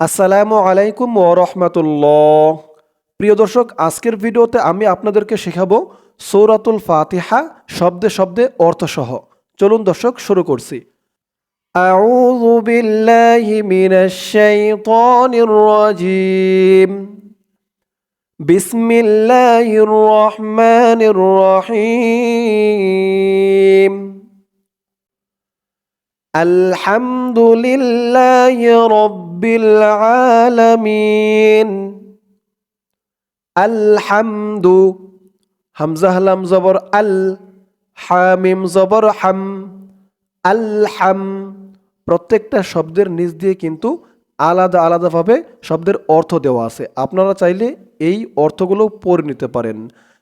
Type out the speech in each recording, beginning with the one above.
আসসালামু আলাইকুম ও রহমতুল্লাহ প্রিয় দর্শক আজকের ভিডিওতে আমি আপনাদেরকে শেখাবো সৌরাতুল ফাতিহা শব্দে শব্দে অর্থসহ চলুন দর্শক শুরু করছি أعوذ بالله من الشيطان الرجيم بسم الله الرحمن الرحيم আলহামদুলিল্লাহ রব্বিল আলামিন। আলহামদু, হামজা হালাম জবর আল, হামিম জবর হাম, আলহাম। প্রত্যেকটা শব্দের নিজ দিয়ে কিন্তু আলাদা আলাদাভাবে শব্দের অর্থ দেওয়া আছে। আপনারা চাইলে এই অর্থগুলো পড়ে নিতে পারেন।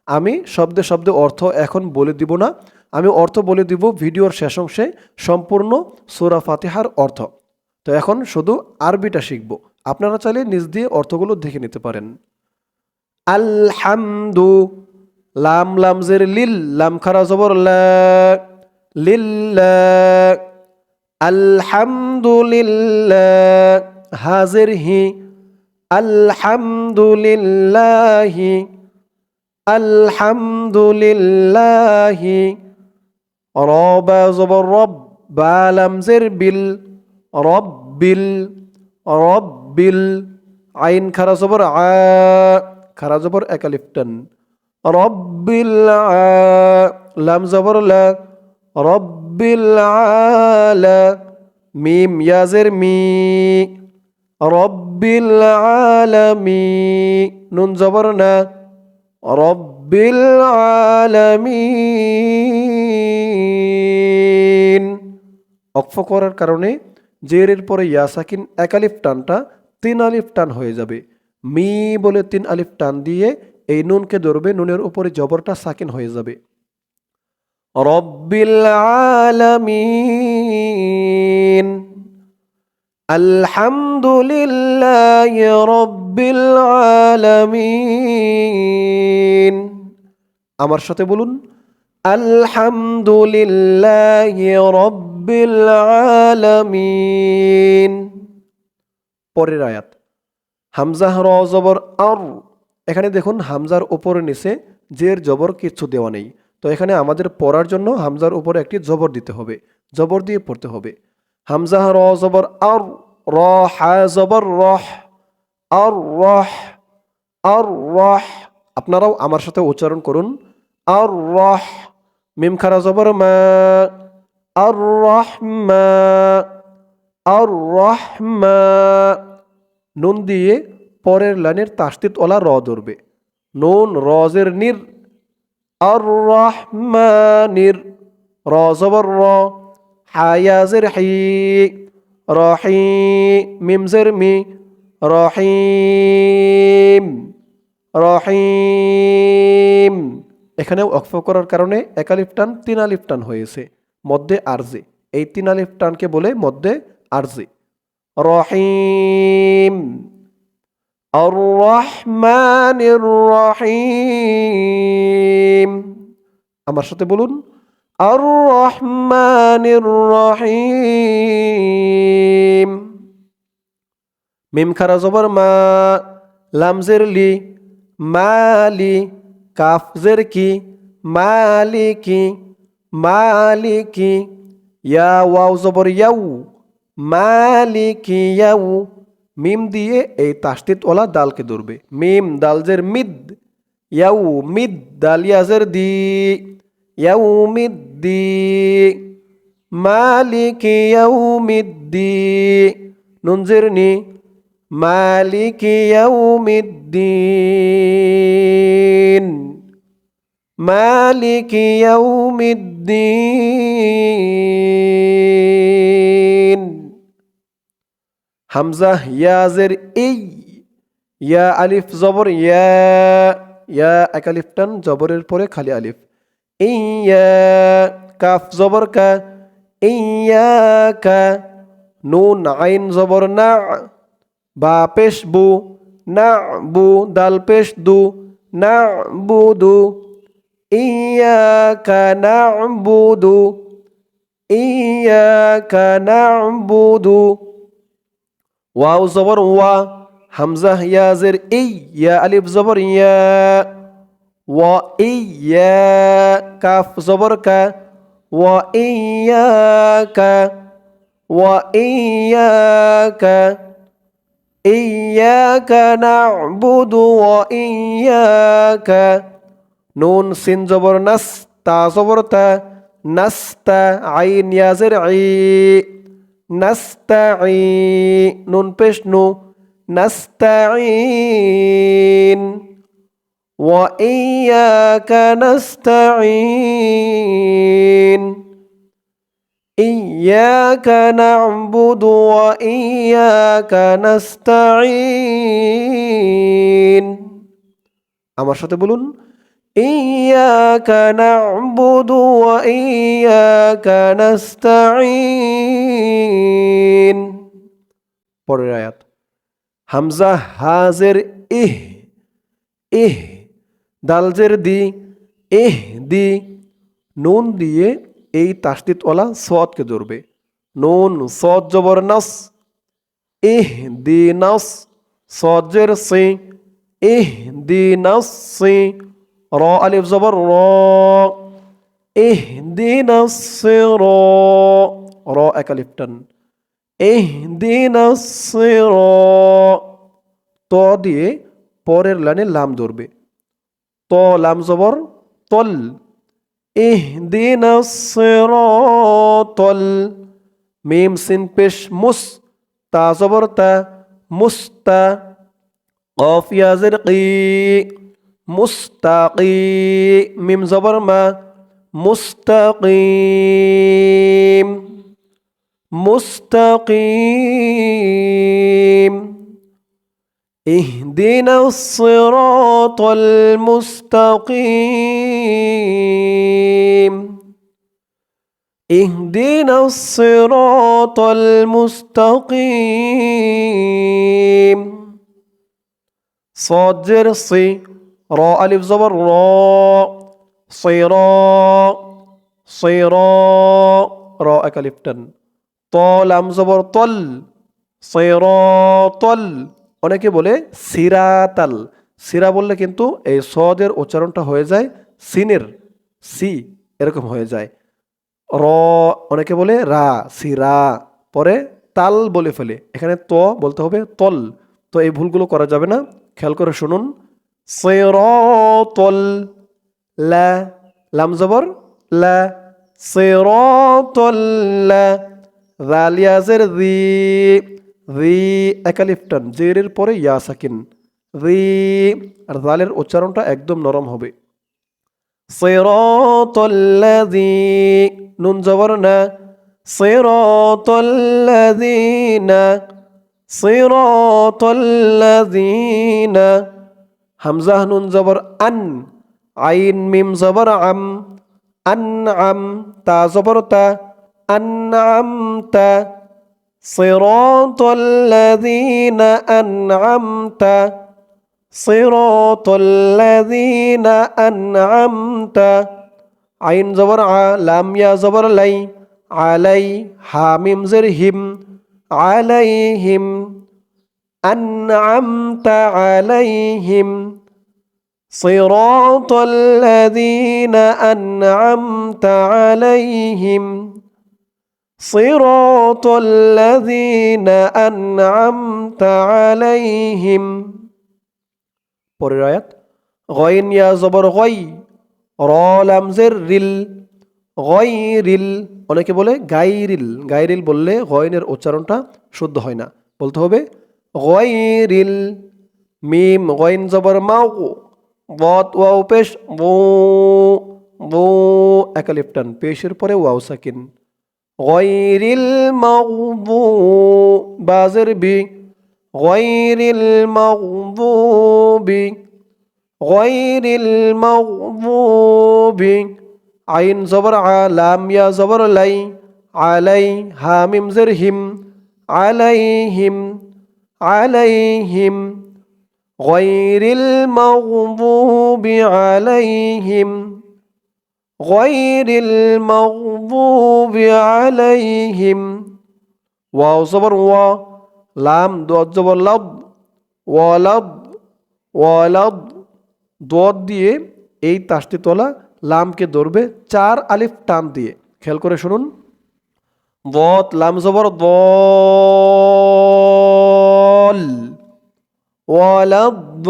আমি শব্দে শব্দে অর্থ এখন বলে দিব না। আমি অর্থ বলে দিব ভিডিওর শেষ অংশে সম্পূর্ণ সোরা ফাতিহার অর্থ। তো এখন শুধু আরবিটা শিখব। আপনারা চাইলে নিজ দিয়ে অর্থগুলো দেখে নিতে পারেন। আলহামদু, লাম লামজের লিল, লাম, খারা, জবর, লা লিল্লাহ আলহামদুলিল্লাহ, হাজির হি, আলহামদুলিল্লাহি আলহামদুলিল্লাহি রবা জবর রব বা লামজের বিল রব্বিল রব্বিল আইন খারা জবর আ খারা জবর একালিফটান রব্বিল লাম জবর লা রব্বিল আলা মিম ইয়াজের মি রব্বিল আলামি নুন না রব্বিল আলামিন। অক্ফ করার কারণে জেরের পরে ইয়াসাকিন এক আলিফ টানটা তিন আলিফ টান হয়ে যাবে। মি বলে তিন আলিফ টান দিয়ে এই নুনকে ধরবে, নুনের উপরে জবরটা সাকিন হয়ে যাবে। রব্বিল আলামিন। আলহামদুলিল্লাহ রব্বিল আলামিন। আমার সাথে বলুন, আলহামদুলিল্লাহ রব্বিল পরের আয়াত হামজাহ র জবর আর। এখানে দেখুন, হামজার উপরে নিচে জের, জবর কিচ্ছু দেওয়া নেই। তো এখানে আমাদের পড়ার জন্য হামজার উপরে একটি জবর দিতে হবে, জবর দিয়ে পড়তে হবে। হামজাহ র জবর আর র হা জবর রহ, আর রহ আর রহ। আপনারাও আমার সাথে উচ্চারণ করুন আর মিম খারা জবর রহমা রহমা নুন দিয়ে পরের লাইনের তাস্তিত ওলা র ধরবে। নুন রজের নির। আর রহমানির র জবর র। হায়াজের হি। রহি। মিমজের মি। রহিম। রহিম। এখানেও অক্ফ করার কারণে একালিফ টান, তিন আলিফ টান হয়েছে। মধ্যে আরজে। এই তিন আলিফ টানকে বলে মধ্যে আরজে। রহিম। রহিম আমার সাথে বলুন। আর রহমানির রহিম মিম খারা জবর মা, লামজের লি মালি কাফজের কি মালিকি মালিকি, ইয়া ওয়াও জবর ইয়াউ, মালিকি ইয়াউ, মিম দিয়ে এই তাস্তিত ওলা দালকে ধরবে। মিম, দালজের মিদ, ইয়াউ মিদ দালিয়াজের দি, ইয়াউ মিদ দি, মালিক ইয়াউ মিদ দি নুনজের নি মালিক ইয়াউ ইয়াউ মিদ দিন হামজা ইয়াজের এই ইয়া আলিফ জবর, ইয়া ইয়া এক আলিফ টান জবরের পরে খালি আলিফ। ইয়া কাফ জবর কা ইয়া কা, নুন আইন জবর না, বা পেশ বু, না বু, দাল পেশ দু, না বুদু ইয়া إياك نعبد إياك نعبد. واو زبر و همزة يا زر إي يا ألف زبر يا. وإياك كاف زبر كا وإياك وإياك إياك نعبد وإياك নুন সিন জবর নাস তা জবর তা নাস্তা আইন ইয়াজের আই নাস্তাই নুন পেশ নু নাস্তাইন وإياك نستعين إياك نعبد وإياك نستعين আমার সাথে বলুন إياك نعبد وإياك نستعين পরের আয়াত হামজা হাজের ইহ ইহ দালজের দি এহ দি নুন দিয়ে এই তাসদিদওয়ালা সদকে ধরবে নুন সদ জবর নাস ইহ দি নাস সজের সি ইহ দি নাস সি র আলিফ জবর র ইহ দি নাস র র এক আলিফ টান ইহ দি নাস র ত দিয়ে পরের লাইনে লাম ধরবে ত লাম জবর তল اهدنا الصراط الميم سين بش مس تا زبر تا مستا قاف يا زرقي مستقي ميم زبر ما؟ مستقيم. مستقيم. اهدنا الصراط المستقيم. اهدنا الصراط المستقيم. صدر صي র আলিফ জবর, র, সৈর সৈর, র, এক আলিফ টান। ত, লাম জবর, তল, সৈর, তল। অনেকে বলে সিরাতাল। সিরা বললে কিন্তু এই সদের উচ্চারণটা হয়ে যায়, সিনের, সি এরকম হয়ে যায়। র, অনেকে বলে রা, সিরা, পরে তাল বলে ফেলে। এখানে ত বলতে হবে তল। তো এই ভুলগুলো করা যাবে না। খেয়াল করে শুনুন। সিরাতাল লা, লাম জবর, লা, সিরাতাল লা জালিয়াজের দি রি একালিফটান জেরের পরে ইয়া সাকিন রি আর জালের উচ্চারণটা একদম নরম হবে। সিরাতাল্লাযী নুন জবর না। সিরাতাল্লাযীনা সিরাতাল্লাযীনা হামজা همزه نون زبر أن عين ميم زبر عم انعم تا زبر تا انعمت صراط الذين أنعمت صراط الذين أنعمت. عين زبر ع لام يا زبر لي علي حاميم زرهم عليهم. أنعمت عليهم. صراط الذين أنعمت عليهم صراط الذين أنعمت عليهم পরের আয়াত গয়ন ইয়া জবর গই র লামজের রিল গয়রিল অনেকে বলে গাইরিল গাইরিল বললে গয়নের উচ্চারণটা শুদ্ধ হয় না বলতে হবে গয়রিল মিম গয়ন জবর মাও গত ওয়াও, পেশ গো গো একালিপটান পেশের পরে ওয়াও সাকিন। গয়রিল মাউবু বাজের বি। গয়রিল মাউবু বি গয়রিল মাউবু বি আইন জবর আলাম, ইয়া জবর লাই, আলাই হামিম জের হিম আলাইহিম আলাইহিম غير المغضوب عليهم غير المغضوب عليهم واو صبر وا লাম দোয়াত জবর লাভ ওয়ালাব ওয়ালাব দোয়াত দিয়ে এই তাসটি তোলা লামকে ধরবে চার আলিফ টান দিয়ে খেয়াল করে শুনুন দত লাম জবর দল ওয়ালাদ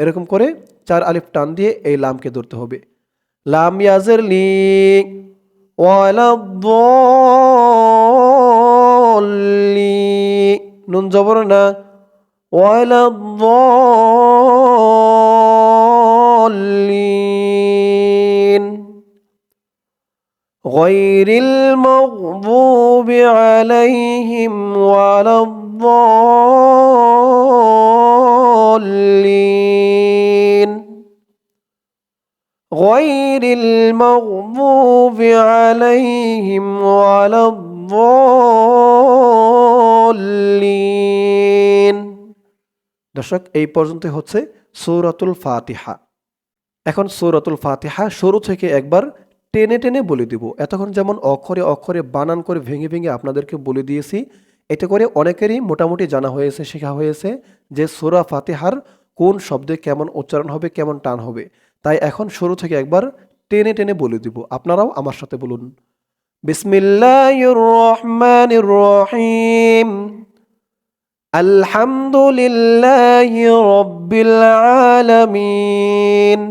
এরকম করে চার আলিফ টান দিয়ে এই লামকে ধরতে হবে লাম ইয়াজের লি ওয়ালাদ্দলি নুন জবর না ওয়ালাদ্দলিন غير المغضوب عليهم ولا الضالين غير المغضوب عليهم ولا الضالين দর্শক এই পর্যন্ত হচ্ছে সৌরাতুল ফাতিহা এখন সৌরাতুল ফাতিহা শুরু থেকে একবার টেনে টেনে বলে দিব। এতক্ষণ যেমন অক্ষরে অক্ষরে বানান করে ভেঙে ভেঙে আপনাদেরকে বলে দিয়েছি, এতে করে অনেকেরই মোটামুটি জানা হয়েছে, শেখা হয়েছে যে সোরা ফাতেহার কোন শব্দে কেমন উচ্চারণ হবে, কেমন টান হবে। তাই এখন শুরু থেকে একবার টেনে টেনে বলে দিব। আপনারাও আমার সাথে বলুন। বিসমিল্লাহির রহমানির রহিম। আলহামদুলিল্লাহি রাব্বিল আলামিন।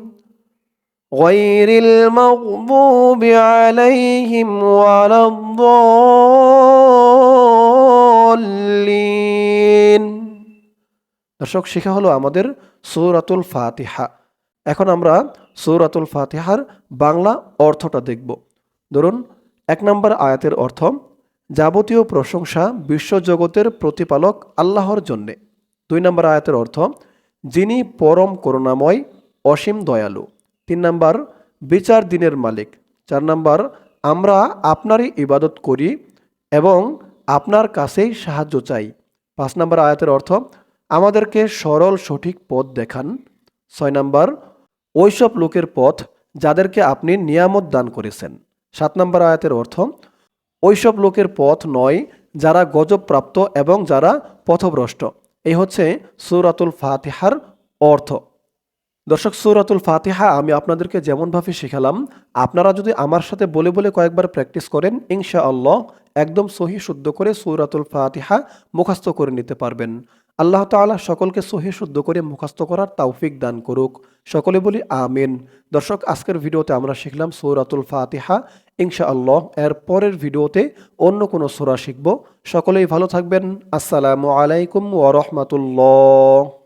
غير المغضوب عليهم ولا الضالين দর্শক শেখা হলো আমাদের সৌরাতুল ফাতিহা এখন আমরা সৌরাতুল ফাতিহার বাংলা অর্থটা দেখব ধরুন এক নম্বর আয়াতের অর্থ যাবতীয় প্রশংসা বিশ্বজগতের প্রতিপালক আল্লাহর জন্যে দুই নম্বর আয়াতের অর্থ যিনি পরম করুণাময় অসীম দয়ালু তিন নাম্বার, বিচার দিনের মালিক। চার নাম্বার, আমরা আপনারই ইবাদত করি এবং আপনার কাছেই সাহায্য চাই। পাঁচ নাম্বার আয়াতের অর্থ, আমাদেরকে সরল সঠিক পথ দেখান। ছয় নাম্বার, ওইসব লোকের পথ যাদেরকে আপনি নিয়ামত দান করেছেন। সাত নাম্বার আয়াতের অর্থ, ওইসব লোকের পথ নয় যারা গজবপ্রাপ্ত এবং যারা পথভ্রষ্ট। এই হচ্ছে সুরাতুল ফাতিহার অর্থ। দর্শক, সৌরাতুল ফাতিহা আমি আপনাদেরকে যেমনভাবে শেখালাম, আপনারা যদি আমার সাথে বলে বলে কয়েকবার প্র্যাকটিস করেন ইনশা আল্লাহ একদম সহি শুদ্ধ করে সৌরাতুল ফাতিহা মুখস্থ করে নিতে পারবেন। আল্লাহ তাআলা সকলকে সহি শুদ্ধ করে মুখস্থ করার তৌফিক দান করুক। সকলে বলি আমিন। দর্শক, আজকের ভিডিওতে আমরা শিখলাম সৌরাতুল ফাতিহা। ইনশা আল্লাহ এর পরের ভিডিওতে অন্য কোনো সোরা শিখব। সকলেই ভালো থাকবেন। আসসালামু আলাইকুম ওয়া রাহমাতুল্লাহ।